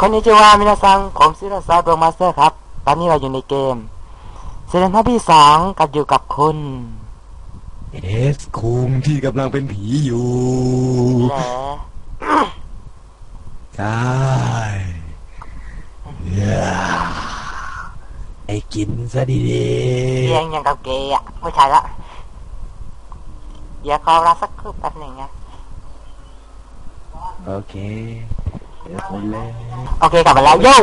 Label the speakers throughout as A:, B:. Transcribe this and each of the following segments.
A: คนนี้ชื่อว่ามินาซัง ผมซิโรซาโรมาสเตอร์ครับ ตอนนี้เราอยู่ในเกมเซเลนทัที่สองกับอยู่กับคุณ
B: เอสคุงที่กำลังเป็นผีอยู่
A: แหละ
B: ใช่เย้ไอ้กินซะดี
A: เรียงอย่างกับเกย์อะไม่ใช่ละเดี๋ยวขอเวลาสักครู่แป๊บหนึ่งนะ
B: ๆ โอเค เดี๋ยวผมเลย
A: โอเคกลับมาแล้วโย่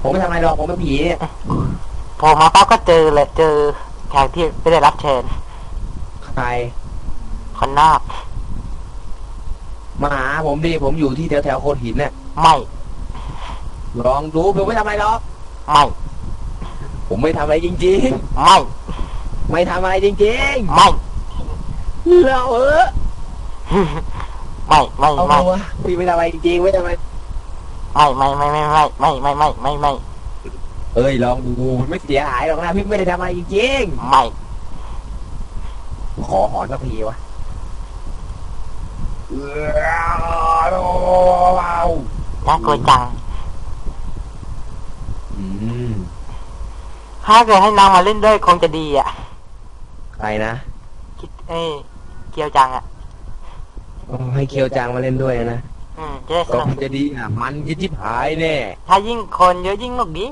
C: ผมไม่ทำอะไรหรอกผมเป็นผีเนี่ย
A: ผมมาปั๊บก็เจอเลยเจอแขกที่ไม่ได้รับเชิญ
C: ใคร
A: คนนอก
C: มาหาผมดิผมอยู่ที่แถวแถวๆโคนหินเนี่ย
A: ไม่
C: ลองดูผมไม่ทำอะไรหรอก
A: ไม่
C: ผมไม่ทำอะไรจริง
A: ไม่
C: ๆไม่ทำอะไรจริง
A: ไม่
C: ๆเราเออ
A: ไม่ไม่
C: เอา
A: ไม่
C: วะพี่ไม่ทำอะไรจริงๆไม่ทำอะไร
A: ไม่ไม่ไม่ไม่ไม่ไม่ไม่ไม่ไม่ไม่
C: เอ้ยลองดูมันไม่เสียหายหรอกนะพี่ไม่ได้ทำอะไรจริง
A: ไม่
C: ๆขอหอนสักทีวะเออว้าว
A: น่ากลัวจัง
C: อืม
A: ถ้าเกิดให้นางมาเล่นด้วยคงจะดีอะ
C: ใครนะ
A: คิดเอ้ยเกียวจังอะ
C: อ๋อ ให้เคียวจางมาเล่นด้วยนะ
A: อืมจะได้ส
C: ก็
A: นุก
C: คงจะดีอะ มันจะจิบหายแน่
A: ถ้ายิ่งคนเยอะยิ่งหนุกดี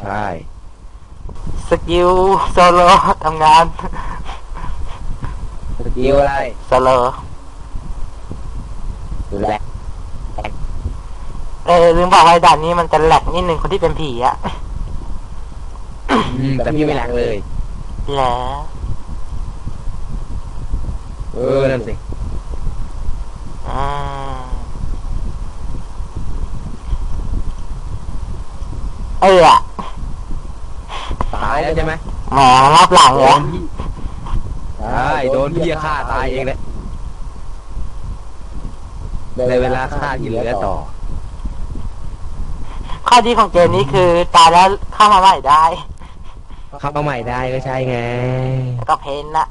C: ใช่
A: สกิลโซโลทำงาน
C: สกิลอะไร
A: โซโล
C: แหละ
A: เออลืมบอกไว้ด่านนี้มันจะแหลกนิดนึงคนที่เป็นผีอะ
C: อืมแต่พี่ไม่แรงเลย
A: แล้ว
C: เออ นั่นสิ
A: อืมเอออะ
C: ตายแล้วใช่ไหม
A: แหมมันรับหลังเหรอ
C: พี่ใช่โดนพี่ฆ่าตายเองเลยในเวลาฆ่าที่เหลือต่อ
A: ข้อดีของเกมนี้คือตายแล้วเข้ามาใหม่ได้
C: เข้ามาใหม่ได้ก็ใช่ไง
A: แล้วก็เพนนะ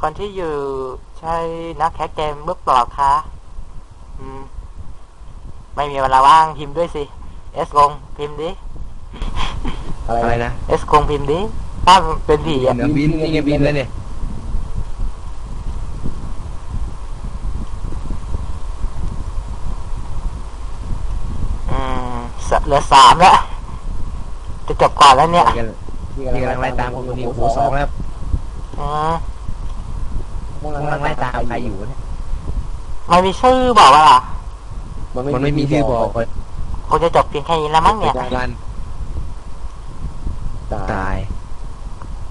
A: คนที่อยู่ใช่นักแคสเกมเบื้องเปล่าคะอืม ไม่มีเวลาว่างพิมพ์ด้วยสิเอสกงพิมพ์ดิ
C: อะไรนะ
A: เอสกงพิมพ์ดิถ้าเป็นผีอะ
C: เดี๋ยวบินนี่ไงบินแล้วเนี่ย
A: อืมสเหลือสามแล้ว จะจบก่อนแล้วเนี่ย
C: นี่กำลังไล่ตามคนนี้โอ้โหสองแล้ว
A: อื ม
C: กำลังไล่ตามใครอยู่เนี่ย
A: ไม่มีชื่อบอกว่าล่ะ
C: มันไม่มีชื่อบอกเลย
A: คงจะจบเพียงแค่นี้แล้วมั้งเนี่ย
C: กันตาย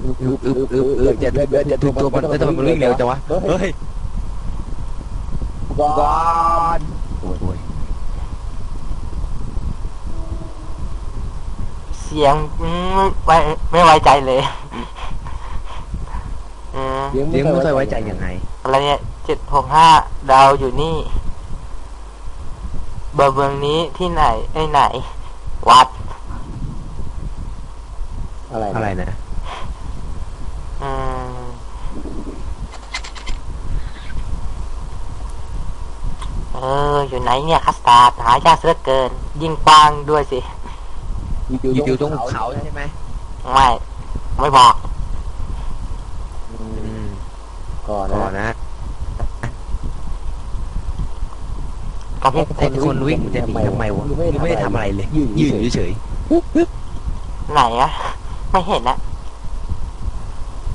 C: อึบอึบอึบอึบอึบจะจะถูกตัวมันจะทำไมมันวิ่งเร็วจังวะเฮ้ยก่อนโอ้ย
A: เสียงอืมไม่ไม่ไว้ใจเลย อืม
C: เลี้ยงไม่ค่อยไว้ใจยังไง
A: อะไรเนี่ยเจ็ดหกห้าดาวอยู่นี่เบอร์เมืองนี้ที่ไหนไอ้ไหน วัด
C: อะไรนะ
A: อืมเออ อยู่ไหนเนี่ยคัสตาร์ดหายากเสียเหลือเกิน ยิงปางด้วยสิ
C: อยู่ตรงเขาใช่ไหม
A: ไม่ ไม่บอก
C: ก่อนนะ
A: กับที่
C: ไอ้คนวิ่งมันจะหนีทำไมวะไม่ได้ทำอะไรเลย ยืนเฉย
A: ไหนอะไม่เห็นอะ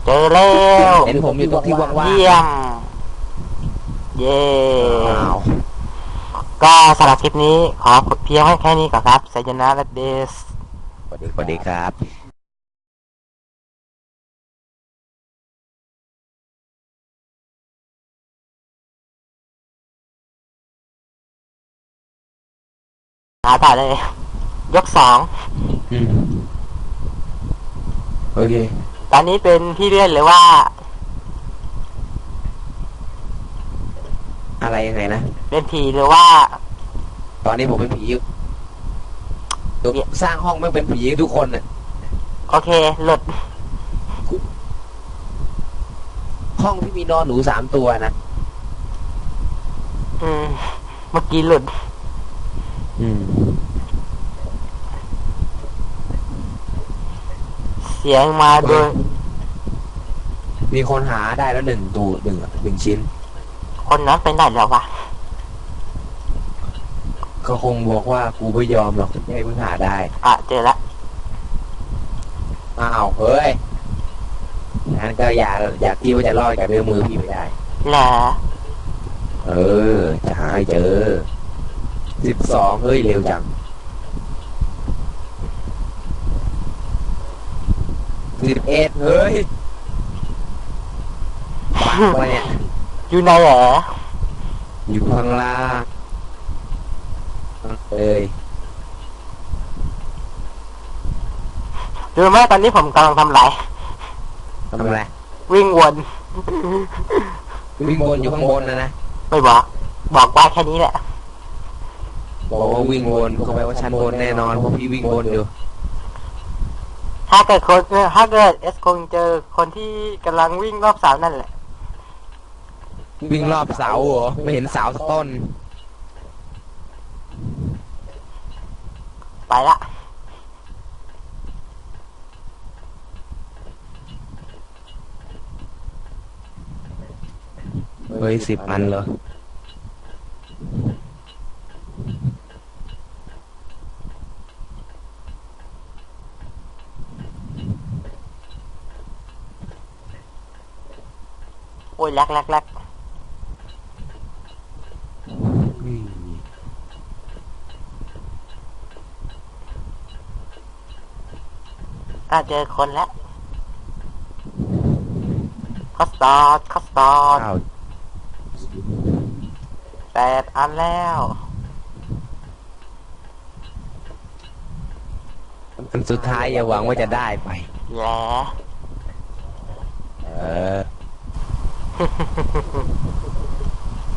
A: เจอแล้ว
C: เห็นผมอยู่ตรงที่ว่าง
A: เยี่ยมเย่
C: ๆอ้าว
A: ก็สำหรับคลิปนี้ขอเพียงแค่นี้ก่อนครับไซยานาและเดส
C: สวัสดีครับ
A: หาต่อเลย ยกสอง
C: โอเค
A: ตอนนี้เป็นพี่เลื่อนหรือว่า
C: อะไรยังไงนะ
A: เป็นผีหรือว่า
C: ตอนนี้ผมเป็นผีอยู่สร้างห้องไม่เป็นผีทุกคนน่ะ
A: โอเค หลุด
C: ห้องพี่มีนอนหนูสามตัวนะ
A: อืม เมื่อกี้หลุด
C: อืม
A: เสียงมาโดย
C: มีคนหาได้แล้วหนึ่งตัวหนึ่งหนึ่งชิ้น
A: คนนั้นไปไหนแล้ววะ
C: เขาคงบอกว่ากูไม่ยอมหรอกให้มึงหาได้
A: อะ เจอละ
C: อ้าวเฮ้ยงั้นก็อย่าอย่าคิดว่าจะรอดกับเรื่องมือพี่ไม่ได้
A: แหละ
C: เออจะหาให้เจอ สิบสองเฮ้ย เร็วจังสิบเอ็ดเฮ้ยบ้าปะเนี่ย
A: อยู่ไหนเหรอ
C: อยู่ข้างล่างเอ้ย
A: รู้ไหมตอนนี้ผมกำลังทำอะไร
C: ทำอะไร
A: วิ่งวน
C: วิ่งบนอยู่ข้างบนนะนะ
A: ไม่บอก บอกว่าแค่นี้แหละ
C: บอกว่าวิ่งบนก็แปลว่าชั้นบนแน่นอนเพราะพี่วิ่งบนอยู่
A: ถ้าเกิดคนถ้าเกิดเอสคงเจอคนที่กำลังวิ่งรอบเสานั่นแหละ
C: วิ่งรอบเสาเหรอไม่เห็นเสาสักต้น
A: ไปละ
C: เฮ้ยสิบอันเหรอ
A: โอ้ยแลกแลกแลกอะเจอคนแล้วคอสตอร์ดคอสตอร์ด
C: อ้าว
A: แปดอันแล้ว
C: อันสุดท้ายอย่าหวังว่าจะได้ไป
A: แย่
C: เออ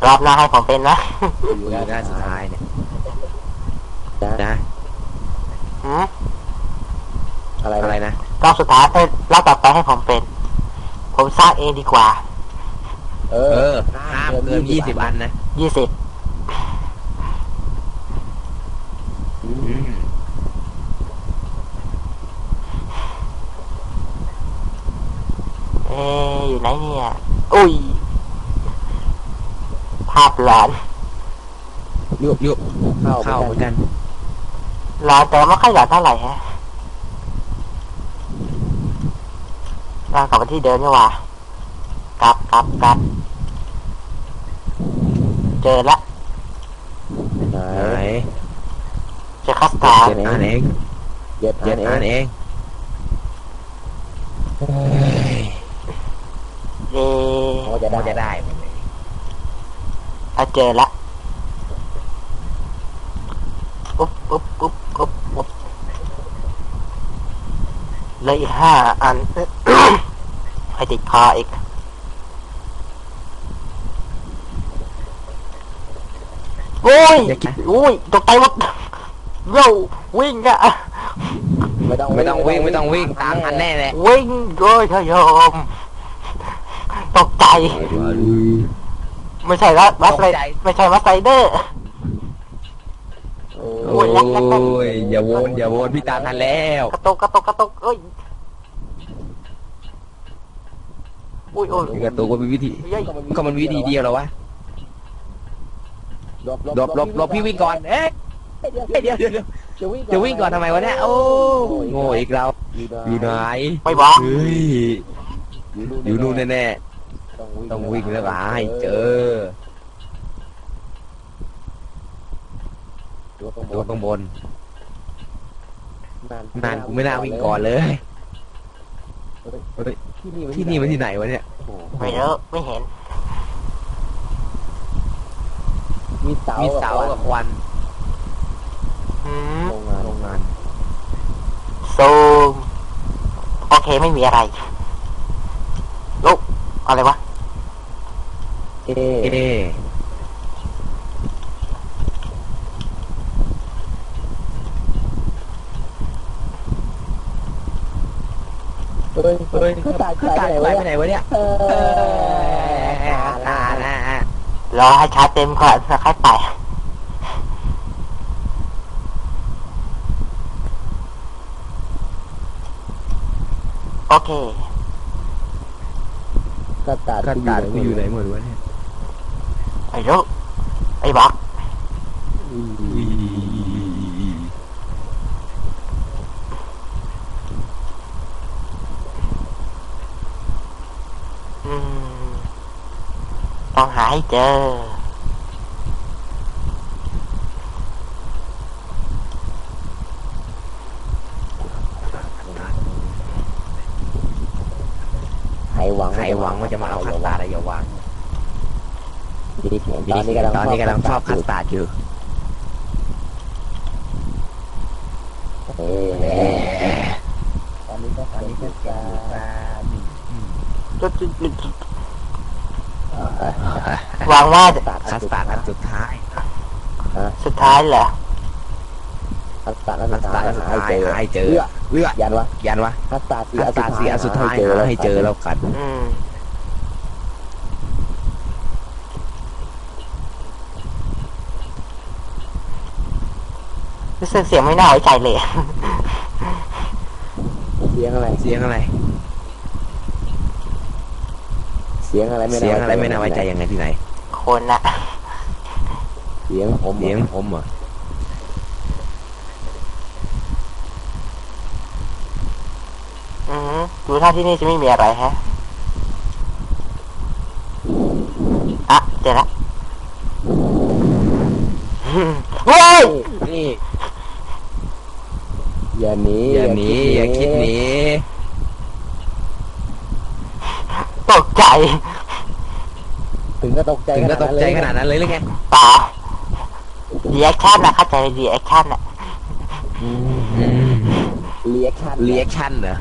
A: รอบหน้าให้ผมเป็นนะ
C: อยู่ด้านสุดท้ายเนี่ยนะ
A: หืม
C: อะไรอะไรนะ
A: รอบสุดท้ายเอ้ยรอบต่อไปให้ผมเป็น ผมสร้างเองดีกว่า
C: เออห้ามเกินยี่สิบอันนะ
A: ยี่สิบ
C: อืม
A: เอ๊ะอยู่ไหนเนี่ย อุ้ยภาพหลอน
C: ยุบยุบเข้าเหมือนกัน
A: หลอนแต่ไม่ค่อยหลอนเท่าไหร่ฮะร่างกลับมาที่เดิมนี่หว่ากลับกลับกลับเจอละ
C: ไหน
A: เจอคัสตาร์ด
C: เจ็ดอันเองเจ็ดเจ็ดอันเองเฮ้ย
A: เอ๊ะ
C: พอจะได้จะได้
A: อะเจอละอุ๊บอุ๊บอุ๊บอุ๊บอุ๊บเหลยห้าอันให้ติดคออีกโอ้ย
C: อย่าคิด
A: โอ้ยตกใจหมดโยวิ่งอะ
C: ไม่ต้องไม่ต้องวิ่งไม่ต้องวิ่งตามทันแน่เลย
A: วิ่งโดยทยอมตกใจ ไม่ใช่ละวัสไลไม่ใช่วัสไลเดอร์
C: โอ้ย อย่าวนอย่าวนพี่ตามทันแล้ว
A: กระตุกกระตุกกระตุกเอ้ยอุ้ยโอ้ย
C: กระตุกก็มีวิธี
A: เย้ย
C: ก็มันวิธีเดียวเหรอวะหลบหลบหลบพี่วิ่งก่อน เอ๊ะเดี๋ยวเดี๋ยวเดี๋ยวจะวิ่งก่อนทำไมวะเนี่ย โอ้โง่อีกแล้วอยู่ไหน
A: ไม่บอก
C: เฮ้ยอยู่นู่นแน่ๆ ต้องวิ่งแล้วก็หาให้เจอตัวข้างบนนานกูไม่น่าวิ่งก่อนเลยเฮ้ยที่นี่มันที่ไหนวะเนี่ย
A: ไม่รู้ไม่เห็น
C: มีเสามีเสากับควัน
A: อืม
C: โรงงานโรงงาน
A: ซูมโอเคไม่มีอะไรลุกอะไรวะ
C: เอ
A: เเฮ้
C: ยเฮ้ยก็ตายตายไปไหนวะเนี่ย
D: เอ
C: เอ
D: อ
C: อตาละ
A: รอให้ชาร์จเต็มก่อนแล้วค่อยไปโอเค
D: ก็ตา
C: ก็ตากูอยู่ไหนหมดวะเนี่ย
A: ไอ้ลูกไอ้บอกอืมต้องหาให้เจอ
C: ตาร์ดอย่าหวัง
D: ดีตอนนี้กำลัง
C: ตอนนี้กำลังชอบคัสตาร์ดอยู่
D: เออตอนนี้ก็ตอนนี้ก็จะ
A: จุดจุดจุดจุดหวังว่าจะ
D: ตัด
C: คัสตาร์ดอันสุดท้าย
A: สุดท้ายเหรอ
D: คัสตาร์ดอัน
C: คั
D: สุ
C: ส
D: ด
C: ตา
D: ท้า
C: ร์
D: ย
C: ดอันสุด
D: หาให้
C: ท้าย
D: เจอ
C: หาให้เจอ
D: เอื้อ
C: เอื้อ
D: ยันวะ
C: ยันวะ
D: คัสตาร์ดสี
C: คัสตาร์ดสีอันสุดท้ายหาให้เจอแล้วกัน
A: อืม รู้สึกเสียงไม่น่าไว้ใจเลย
D: เสียงอะไร
C: เสียงอะไร
D: เสียงอะไรไม่
C: เสียงอะไรไม่น่าไว้ใจยังไงที่ไหน
A: คนนะ
D: เสียงผม
C: เสียงผมเหรอ
A: อืมดูท่าที่นี่จะไม่มีอะไรแฮะอะเจอละอืมเฮ้ย
C: นี่
D: อย่าหนี
C: อย่าหนีอย่าคิดหนี
A: ตกใจ
D: ถึงก็ตกใจ
C: ถึงก็ตกใจขนาดนั้นเลยหรือไง
A: ป่าดีแอคชั่นนะเข้าใจดีแอคชั่นอะ
D: เรียกชัน
C: เรียกชั่นเหรอ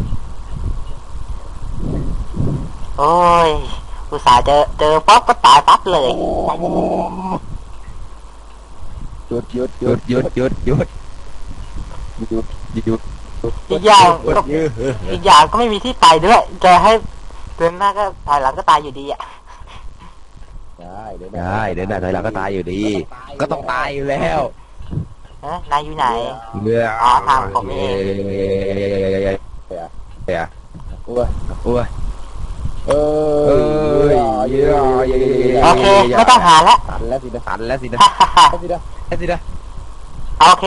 A: โอ้ยอุตส่าห์เจอเจอป๊อปก็ตายปั๊บเลย
D: หยุดหยุด
C: หยุดหยุดหยุดหยุด
D: หยุด
C: หยุด
A: อีกอย่าง
C: หยุ
A: ก็
C: ดหยุด
A: อีกอย่างก็ไม่มีที่ไปด้วยจะให้เดินหน้าก็ถอยหลังก็ตายอยู่ดีอะ
D: ได้เดี๋ยว
C: ได้เดินหน้าถอยหลังก็ตายอยู่ดี ก็ต้องตายอยู่แล้ว
A: เอ๊ะนายอยู่ไหน
C: เมื่อ
A: อ๋อทางผมเอง
C: เดี๋ยว
D: โอ้ย
C: โอ้ย
D: เอ้
C: เอ้
D: ย
C: ยเยอะเยอะ
A: โอเคไม่ต้องหาแล้ว
D: ตันแล้วสินะ
C: ตันแล้วสินะ
D: แล้วสินะ
C: แล้วสินะ
A: โอเค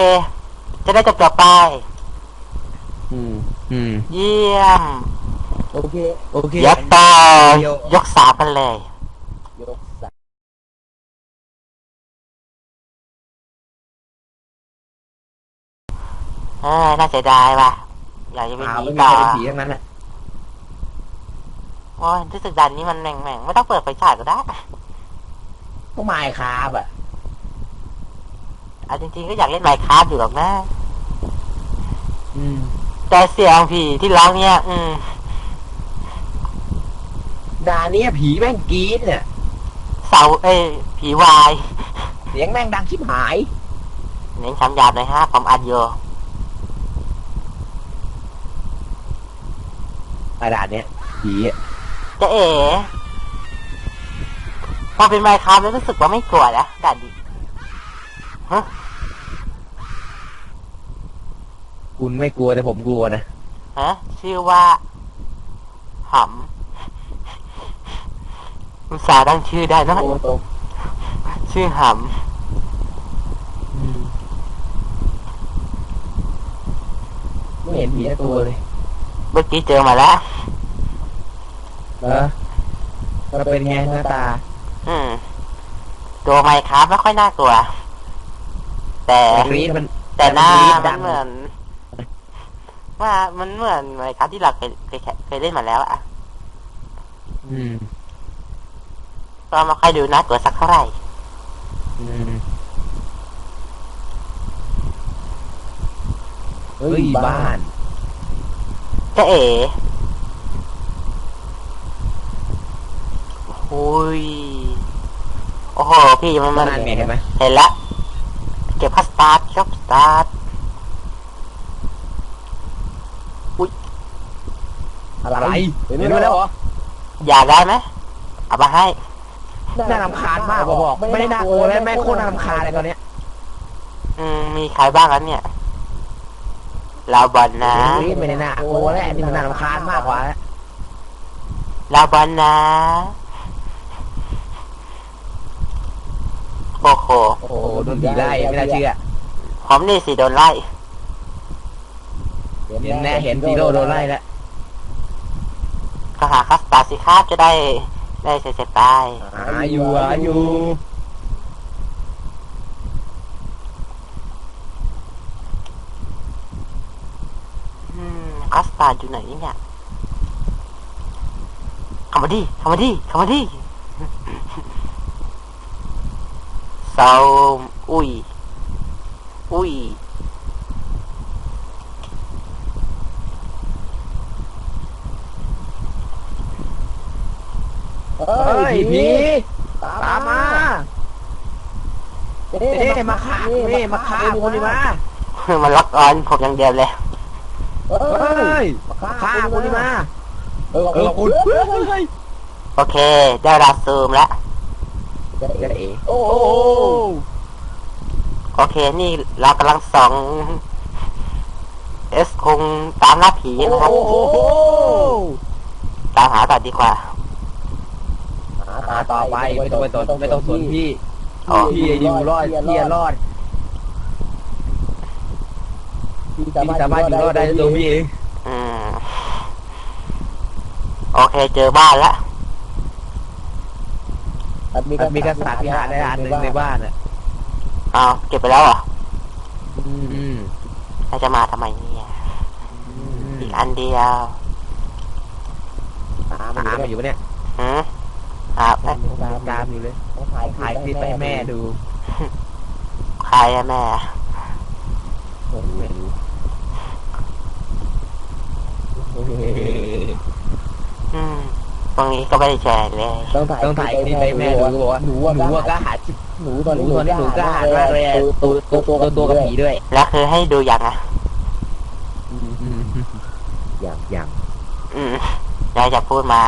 A: จะได้จบจบๆไป
D: อืม
C: อืม
A: เยี่ยม
D: โอเค
C: โอเค
A: ยกต่อ
C: เดี๋ยว
A: ยกสามกันเลย
D: ยกสาม
A: เออน่าเสียดายว่ะอยากจะเป็น
C: เปล่า
A: ผี
C: ไม่มี
A: ต่อ
C: ใครเป็นผีทั้งนั้นแหละ
A: โอ้ยที่สึกดันนี้มันแม่งแม่งๆไม่ต้องเปิดไฟฉายก็ได้
C: ก็ไม่ครับอะ
A: อะจริงๆก็อยากเล่นไมค์คราฟอยู่หรอกนะ
C: อืม
A: แต่เสียงผีที่ร้องเนี่ย อืม
C: ดาเนี้ยผีแม่งกรี๊ดเนี่ย
A: เสาเอ้ยผีวาย
C: เสียงแม่งดังชิบหาย
A: เน้นคำหยาบเลยฮะผมอัดอยู่
C: กระดาษเนี้ยผีอะ
A: จะเอ๋พอเป็นไมค์คราฟแล้วรู้สึกว่าไม่กลัวนะดันดิ
C: คุณไม่กลัวแต่ผมกลัวนะ
A: ฮะชื่อว่าหำอุตส่าห์ตั้งชื่อได้นะ
D: โอ้ตรง
A: ชื่อห
C: ไม่เห็นผีสักตัวเลยำ
A: เมื่อกี้เจอมาแล้ว
C: เออก็เป็นไงหน้าตา
A: อืม ตัวไมค์คราฟไม่ค่อยน่ากลัว แต่
C: กรี๊ดมัน
A: แต่หน้า
C: แต่มันกรี๊ดดัง
A: มันเหมือน ว่ามันเหมือนไมค์คราฟที่เราเคยเคยเคยเล่นมาแล้วอะ
C: อืม
A: ก็ไม่ค่อยดูน่ากลัวสักเท่าไหร่
C: อืม
D: เฮ้
C: เฮ้
D: ย
C: ย
D: บ้า
C: บ้านน
A: จะเอ๋โอ้ย โอ้โห พี่มันมัน
C: นั่นไงเห็นไหม
A: เห็นแล้ว เก็บคัสตาร์ดครับสตาร์ดอุ้ย
C: อะไรเห็นด้วยแล้วเหรอ
A: อยากได้ไหมเอามาให้
C: น่ารำคาญมากบอก ไม่ได้น่ากลัวแล้วแม่โคตรน่ารำคาญเลยตอนเนี้ย
A: อืมมีใครบ้างกันเนี่ยลาบอนนะ
C: ไม่ได้น่ากลัวแล้วนนี้มันน่ารำคาญมากกว่า
A: ลาบอนนะโอ้โห
C: โอ้โห โดนผีไล่ไม่น่าเชื่อ
A: ผมนี่สิโดนไล่
C: เห็นแน่เห็นซีโร่โดนไล่แล้ว
A: ก็หาคัสตาร์ดสิครับจะได้ได้เสร็จๆไป
C: หาอยู่หาอยู่
A: อืมคัสตาร์ดอยู่ไหนเนี่ยเข้ามาดิเข้ามาดิเข้ามาดิ เซาอุ้ยอุ้ย
D: เฮ้
C: เฮ้
D: ย
C: ย
D: ผี
C: ผี
D: ตาม
C: ตามมา
D: เด้
C: เด้มาฆ่าเด้มาฆ่าคนนี้มา
A: มันล็อกออนผมอย่างเดียวเลย
D: เฮ้
C: เฮ้
D: ย
C: ยมาฆ่าคนนี้มา
D: เออ
C: เออคุณเฮ้ย
A: โอเคได้เวลาซูมแล้ว
D: จะ
C: จะ
D: เอ๋
C: เอ๋
D: โอ้
C: โอ้
D: โห
A: โอเค นี่เรากำลังส่องเอสคงตามล่าผีนะครับ
C: โอ้โห
A: ตามหาต่อดีกว่า
C: หาต่อไปไม่ต้องไปสนไม่ต้องสนพี่
A: อ๋อ
C: พี่อยู่รอดพี่รอด
D: พี่
C: พี่สามารถอยู่รอดได้ด้วยตัวพี่เอง
A: อืมโอเคเจอบ้านแล้ว
D: มันมี
C: มันมีกษัตริย์ที่หาได้อันหนึ่งในบ้านอะ
A: อ้าวเก็บไปแล้วเหรอ
C: อืม
A: น่าจะมาทำไมเนี่ยอีกอันเดียว
C: ตามมาอยู่ปะเนี่ย
A: หืมครับ
C: ตามตามอยู่เลย
D: ถ่าย
C: ถ่ายคลิปไปให้แม่ดู
A: ใครอะแม่
C: ไม่รู้
A: อืม ตรงนี้ก็ไม่ได้แชร์เลย
D: ต้องถ่าย
C: ต้องถ่ายคลิปไปให้แม่ดูก็บอกว่า
D: หนู
C: หนู
D: ว่า
C: ว่าก็หาคลิป
D: หนูตอน
C: หนู
D: นี้
C: ตอนนี้หนูก็หาดมากเลยอะตัวตัวตัวตัวกับผีด้วย
A: แล้วคือให้ดูอย่างอะ
C: อย่างอย่าง
A: อืมยายจะพูดมา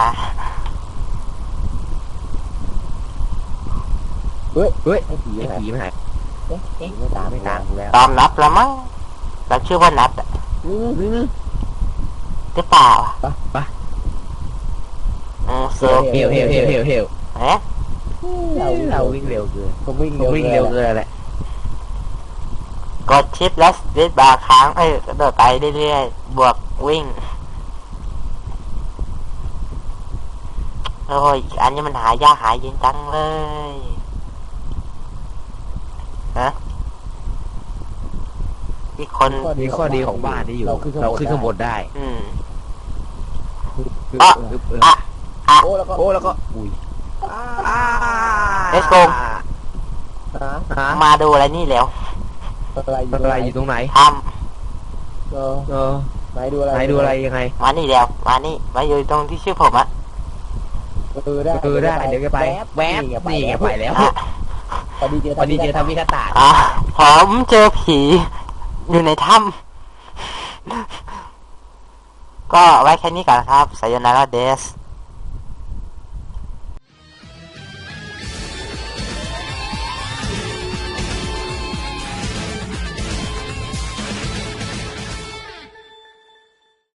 C: เฮ้ย
D: ไอ้ผี
C: ไอ้
D: อะไร
C: ผีมันหาย
D: เอ๊ะไม่ตาม
C: ไม่ตามกูแล้ว
A: ตามนับแล้วมั้งเราชื่อว่านับอะ
D: อืม
C: อืม
A: หรือเปล่าอะ
C: ไปไป
A: อืมเซล
C: เฮลเฮลเฮลเฮลเฮล
A: เอ๊ะ
D: เรา
C: เราวิ่งเร็วเกิน
D: ผมวิ่ง
C: ผม
D: เร็ว
C: วิ่งเร็วเกินแหละ
A: กดชิปและสวิตช์บาร์ค้างเอ้ยกระโดดไปเรื่อยๆบวกวิ่งโอ้ยอีกอันนี้มันหายากหายเย็นจังเลยฮะอีกคน
C: มีข้อดีของบ้านที่อยู่ เราขึ้นข้างบนได้
A: อืม
C: อะ
A: อะ
D: โอ้แล้วก็
C: โอ้แล้วก็อุ้ย
A: Let's go
D: หา
C: ฮะ
A: มาดูอะไรนี่แล้ว
D: อะไร
C: อะไรอยู่ตรงไหน
A: ท
D: เออ
C: เออ
D: ไหนดูอะไร
C: ไหนดูอะไรยังไงำ
A: มานี่เดียวมานี่มาอยู่ตรงที่ชื่อผมอะ
D: เออได้
C: เออได้เดี๋ยวจะไปแวบนี่ไงไปแล้ว
A: อะ
D: พอดีเจอ
C: พอดีเจอทำมิคาตา
A: อะผมเจอผี อยู่ในถ้ำก็ไว้แค่นี้ก่อนครับสายนาราเดส